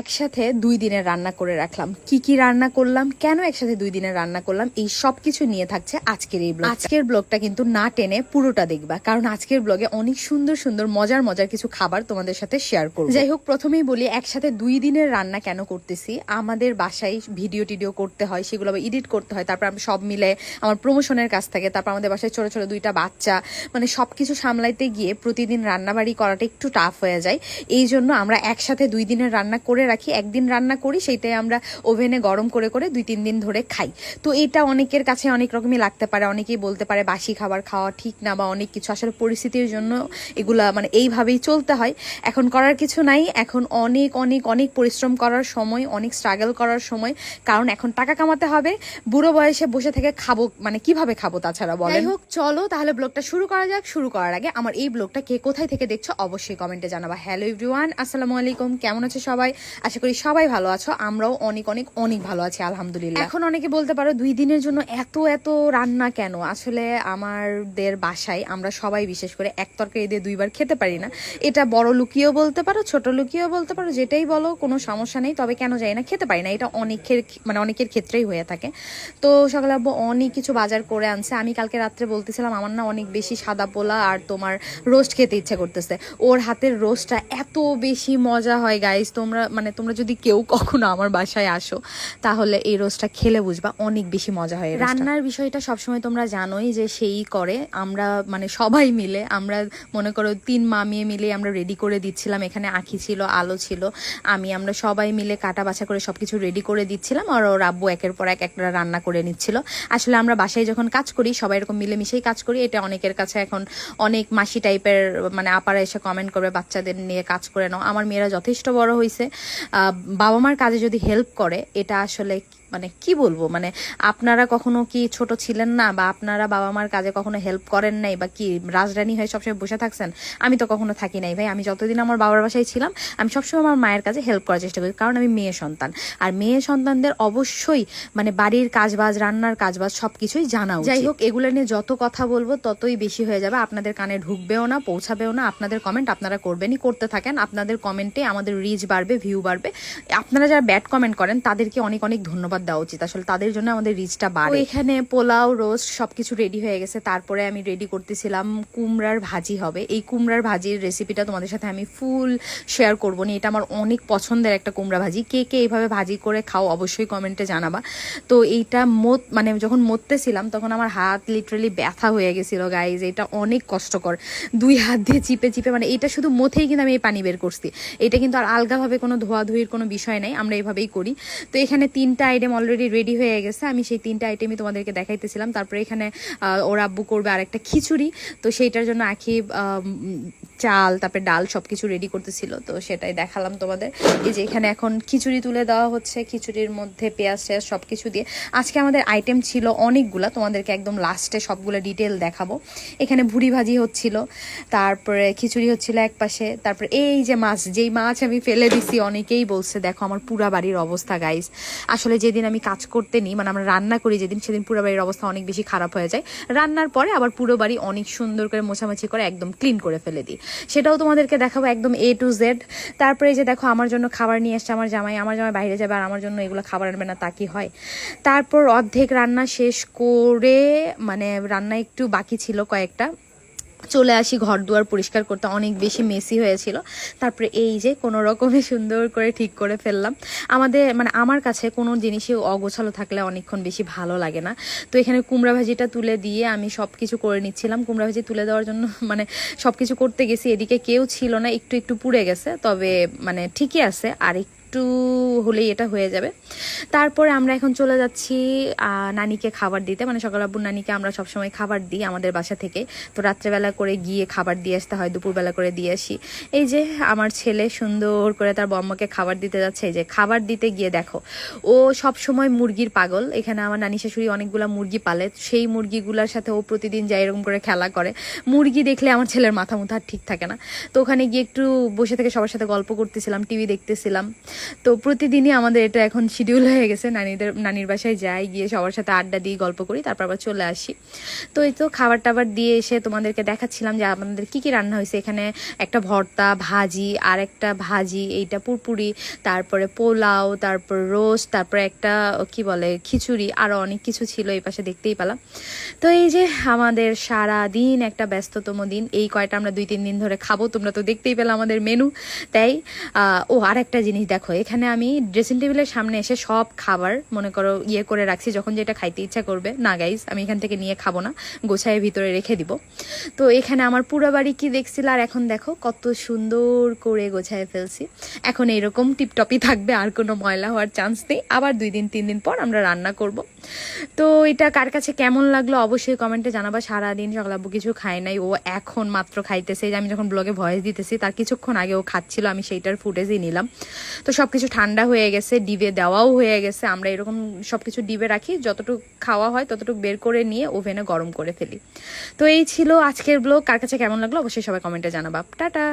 একসাথে দুই দিনের রান্না করে রাখলাম। কি কি রান্না করলাম, কেন একসাথে দুই দিনের রান্না করলাম, এই সব কিছু নিয়ে থাকছে আজকের এই ব্লগ আজকের ব্লগটা কিন্তু না টেনে পুরোটা দেখবা, কারণ আজকের ব্লগে অনেক সুন্দর সুন্দর, মজার মজার কিছু খাবার তোমাদের সাথে শেয়ার করব। যাই হোক, প্রথমেই বলি, একসাথে দুই দিনের রান্না কেন করতেছি? আমাদের বাসায় ভিডিও টিডিও করতে হয়, সেগুলো আবার এডিট করতে হয়, তারপর আমি সব মিলে আমার প্রমোশনের কাছ থেকে, তারপর আমাদের বাসায় ছোট ছোট দুইটা বাচ্চা মানে সব কিছু সামলাইতে গিয়ে প্রতিদিন রান্নাবাড়ি করাটা একটু টাফ হয়ে যায়। এই জন্য আমরা একসাথে দুই দিনের রান্না করে রাখি, একদিন রান্না করি, সেইটাই আমরা ওভেনে গরম করে করে দুই তিন দিন ধরে খাই। তো এটা অনেকের কাছে অনেক রকমই লাগতে পারে, অনেকেই বলতে পারে বাসি খাবার খাওয়া ঠিক না বা অনেক কিছু। আসলে পরিস্থিতির জন্য এগুলা মানে এইভাবেই চলতে হয়। এখন করার কিছু নাই, এখন অনেক অনেক অনেক পরিশ্রম করার সময়, অনেক স্ট্রাগল করার সময়, কারণ এখন টাকা কামাতে হবে, বুড়ো বয়সে বসে থেকে খাব মানে কীভাবে খাব তাছাড়া বলে হোক, চলো তাহলে ব্লগটা শুরু করা যাক। শুরু করার আগে আমার এই ব্লগটা কে কোথায় থেকে দেখছ অবশ্যই কমেন্টে জানাবা। হ্যালো এভরিওয়ান আসসালামু আলাইকুম, কেমন আছে সবাই? আশা করি সবাই ভালো আছো, আমরাও অনেক অনেক অনেক ভালো আছি, আলহামদুলিল্লাহ। এখন অনেকে বলতে পারো দুই দিনের জন্য এত এত রান্না কেন? আসলে আমাদের বাসায় আমরা সবাই বিশেষ করে এক তরকারি দিয়ে দুইবার খেতে পারি না। এটা বড় লুকিয়েও বলতে পারো, ছোট লুকিয়েও বলতে পারো, যেটাই বলো, কোনো সমস্যা নেই, তবে কেন যাই না, খেতে পারি না। এটা অনেকের মানে অনেকের ক্ষেত্রেই হয়ে থাকে। তো সকালে আব্বু অনেক কিছু বাজার করে আনছে। আমি কালকে রাত্রে বলতেছিলাম, আমার না অনেক বেশি সাদা পোলা আর তোমার রোস্ট খেতে ইচ্ছে করতেছে। ওর হাতের রোস্টটা এত বেশি মজা হয় গাইস তোমরা মানে তোমরা যদি কেউ কখনো আমার বাসায় আসো, তাহলে এই রোজটা খেলে বুঝবা অনেক বেশি মজা হয় রান্নার বিষয়টা সবসময় তোমরা জানোই যে সেই করে। আমরা মানে সবাই মিলে, আমরা মনে করো তিন মামিয়ে মিলে আমরা রেডি করে দিচ্ছিলাম। এখানে আঁখি ছিল, আলো ছিল। আমি, আমরা সবাই মিলে কাটা বাছা করে সবকিছু রেডি করে দিচ্ছিলাম আর ওর আব্বু একের পর এক একটা রান্না করে নিচ্ছিল। আসলে আমরা বাসায় যখন কাজ করি, সবাই এরকম মিলেমিশেই কাজ করি। এটা অনেকের কাছে এখন অনেক মাসি টাইপের মানে আপারা এসে কমেন্ট করবে, বাচ্চাদের নিয়ে কাজ করে নাও। আমার মেয়েরা যথেষ্ট বড় হয়েছে বাবা মার কাজে যদি হেল্প করে, এটা আসলে মানে কি বলব? মানে আপনারা কখনো কি ছোট ছিলেন না বা আপনারা বাবা মার কাজে কখনো হেল্প করেন নাই বা কি রাজরানী হয়ে সবসময় বসে থাকছেন? আমি তো কখনো থাকি নাই ভাই। আমি যতদিন আমার বাবার বাসায় ছিলাম, আমি সবসময় আমার মায়ের কাজে হেল্প করার চেষ্টা করি, কারণ আমি মেয়ে সন্তান। আর মেয়ে সন্তানদের অবশ্যই মানে বাড়ির কাজবাজ, রান্নার কাজবাজ সবকিছুই জানা উচিত। যাই হোক এগুলো নিয়ে যত কথা বলব, ততই বেশি হয়ে যাবে। আপনাদের কানে ঢুকবেও না, পৌঁছাবেও না। আপনাদের কমেন্ট আপনারা করবেনই, করতে থাকেন। আপনাদের কমেন্টে আমাদের রিচ বাড়বে ভিউ বাড়বে। আপনারা যারা ব্যাড কমেন্ট করেন, তাদেরকে অনেক অনেক ধন্যবাদ দেওয়া উচিত। আসলে তাদের জন্য আমাদের রিচটা বাড়ে। এখানে পোলাও রোস্ট সবকিছু রেডি হয়ে গেছে। তারপরে আমি রেডি করতেছিলাম কুমড়ার ভাজি হবে। এই কুমড়ার ভাজির রেসিপিটা তোমাদের সাথে আমি ফুল শেয়ার করব না। এটা আমার অনেক পছন্দের একটা কুমড়া ভাজি। কে কে এইভাবে ভাজি করে খাও অবশ্যই কমেন্টে জানাবা। তো এইটা মত মানে যখন মরতেছিলাম তখন আমার হাত লিটারালি ব্যথা হয়ে গেছিল গাইজ এটা অনেক কষ্টকর। দুই হাত দিয়ে চিপে চিপে মানে এটা শুধু মথেই কিন্তু আমি এই পানি বের করছি। এটা কিন্তু আর আলগাভাবে কোনো ধোয়াধুয়ির কোনো বিষয় নাই, আমরা এভাবেই করি। তো এখানে তিনটা আইটেম অলরেডি রেডি হয়ে গেছে। আমি সেই তিনটা আইটেমই তোমাদেরকে দেখাইতেছিলাম। তারপরে এখানে ওর আব্বু করবে আরেকটা খিচুড়ি। তো সেইটার জন্য আখি চাল, তারপরে ডাল সব কিছু রেডি করতেছিল, তো সেটাই দেখালাম তোমাদের। এই যে এখানে এখন খিচুড়ি তুলে দেওয়া হচ্ছে, খিচুড়ির মধ্যে পেঁয়াজ টেয়াজ সব কিছু দিয়ে। আজকে আমাদের আইটেম ছিল অনেকগুলা, তোমাদেরকে একদম লাস্টে সবগুলো ডিটেল দেখাবো। এখানে ভুড়ি ভাজি হচ্ছিল, তারপরে খিচুড়ি হচ্ছিল এক পাশে তারপরে এই যে মাছ, যেই মাছ আমি ফেলে দিছি, অনেকেই বলছে, দেখো, আমার পুরা বাড়ির অবস্থা গাইস আসলে যেদিন আমি কাজ করতে নিই মানে আমরা রান্না করি যেদিন, সেদিন পুরো বাড়ির অবস্থা অনেক বেশি খারাপ হয়ে যায়। রান্নার পরে আবার পুরো বাড়ি অনেক সুন্দর করে মোছামাছি করে একদম ক্লিন করে ফেলে দিই। সেটাও তোমাদেরকে দেখাবো একদম এ টু জেড তারপরে যে দেখো, আমার জন্য খাবার নিয়ে এসছে আমার জামাই। আমার জামাই বাইরে যাবে আর আমার জন্য এগুলো খাবার আনবে না, তা কি হয়? তারপর অর্ধেক রান্না শেষ করে মানে রান্না একটু বাকি ছিল কয়েকটা। চলে আসি ঘর দুয়ার পরিষ্কার করতে। অনেক বেশি মেসি হয়েছিল। তারপরে এই যে কোনো রকমে সুন্দর করে ঠিক করে ফেললাম। আমাদের মানে আমার কাছে কোনো জিনিসই অগোছালো থাকলে অনেকক্ষণ বেশি ভালো লাগে না। তো এখানে কুমড়া ভাজিটা তুলে দিয়ে আমি সব কিছু করে নিচ্ছিলাম। কুমড়া ভাজি তুলে দেওয়ার জন্য মানে সব কিছু করতে গেছি। এদিকে কেউ ছিল না, একটু একটু পুড়ে গেছে। তবে মানে ঠিকই আছে। আর একটু হলেই এটা হয়ে যাবে। তারপরে আমরা এখন চলে যাচ্ছি নানিকে খাবার দিতে। মানে সকাল আব্বুর নানিকে আমরা সবসময় খাবার দিই আমাদের বাসা থেকে। তো রাত্রেবেলা করে গিয়ে খাবার দিয়ে আসতে হয়, দুপুরবেলা করে দিয়ে আসি। এই যে আমার ছেলে সুন্দর করে তার বম্মাকে খাবার দিতে যাচ্ছে, এই যে খাবার দিতে গিয়ে দেখো, ও সব সময় মুরগির পাগল। এখানে আমার নানি শাশুড়ি অনেকগুলা মুরগি পালে, সেই মুরগিগুলোর সাথে ও প্রতিদিন যায় এরকম করে খেলা করে। মুরগি দেখলে আমার ছেলের মাথা মুথা ঠিক থাকে না। তো ওখানে গিয়ে একটু বসে থেকে সবার সাথে গল্প করতেছিলাম, টিভি দেখতেছিলাম। তো প্রতিদিনই আমাদের এটা এখন শিডিউল হয়ে গেছে। নানিদের, নানির বাসায় যাই, গিয়ে সবার সাথে আড্ডা দিই গল্প করি, তারপর আবার চলে আসি। তো এই তো খাবার টাবার দিয়ে এসে তোমাদেরকে দেখাচ্ছিলাম যে আমাদের কি কি রান্না হয়েছে। এখানে একটা ভর্তা, ভাজি আর একটা ভাজি, এইটা পুরপুরি, তারপরে পোলাও, তারপর রোস্ট, তারপরে একটা, কি বলে, খিচুড়ি আরও অনেক কিছু ছিল এই পাশে দেখতেই পেলাম। তো এই যে আমাদের সারা দিন একটা ব্যস্ততম দিন, এই কয়টা আমরা দুই তিন দিন ধরে খাব, তোমরা তো দেখতেই পেলে আমাদের মেনু তাই ও আর একটা জিনিস দেখো এখানে আমি ড্রেসিং টেবিলের সামনে এসে সব খাবার, মনে করো ইয়ে করে রাখছি, যখন যেটা খাইতে ইচ্ছা করবে। না গাইজ আমি এখান থেকে নিয়ে খাব না, গোছায় ভিতরে রেখে দিব। তো এখানে আমার পুরো বাড়ি কি দেখছিল, আর এখন দেখো, কত সুন্দর করে গোছায় ফেলছি। এখন এরকম টিপটপই থাকবে, আর কোনো ময়লা হওয়ার চান্স নেই। আবার দুই দিন, তিন দিন পর আমরা রান্না করব। তো এটা কার কাছে কেমন লাগল, অবশ্যই কমেন্টে জানাবা। সারাদিন সকালাব্বু কিছু খায় নাই, ও এখন মাত্র খাইতেছে। আমি যখন ব্লগে ভয়েস দিতেছি, তার কিছুক্ষণ আগে ও খাচ্ছিল, আমি সেইটার ফুটেজই নিলাম। তো সব কিছু ঠান্ডা হয়ে গেছে, ডিবে দেওয়াও হয়ে গেছে। আমরা এরকম সব কিছু ডিবে রাখি, যতটুকু খাওয়া হয় ততটুকু বের করে নিয়ে ওভেনে গরম করে ফেলি। তো এই ছিল আজকের ব্লগ, কার কাছে কেমন লাগল অবশ্যই সবাই কমেন্টে জানাবা। টাটা!